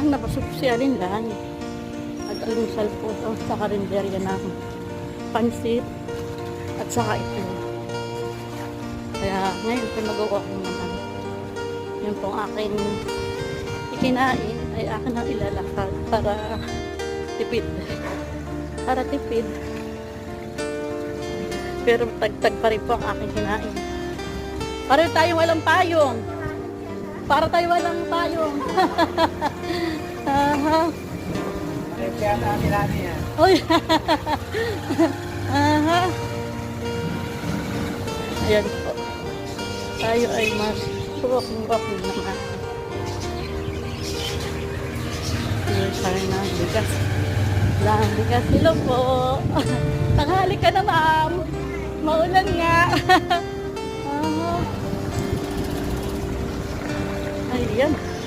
Ang napasupsyarin lang. Nag-almusal po ito sa karinderya ng pansit at saka ito. Kaya ngayon ito magawa ko naman. Yung pong aking ikinain ay akin ang ilalakad para tipid. Para tipid. Pero tagtag pa rin po ang aking kinain. Para tayo walang payong. Para tayo walang payong. Aha. Kaya na nila niya. Uy. Aha. Ayan po. Tayo ay mas walking-walking naman. Ayan tayo na bigas. Lang bigas. Hello po. Tanghali ka na ma'am. Maulan nga. again.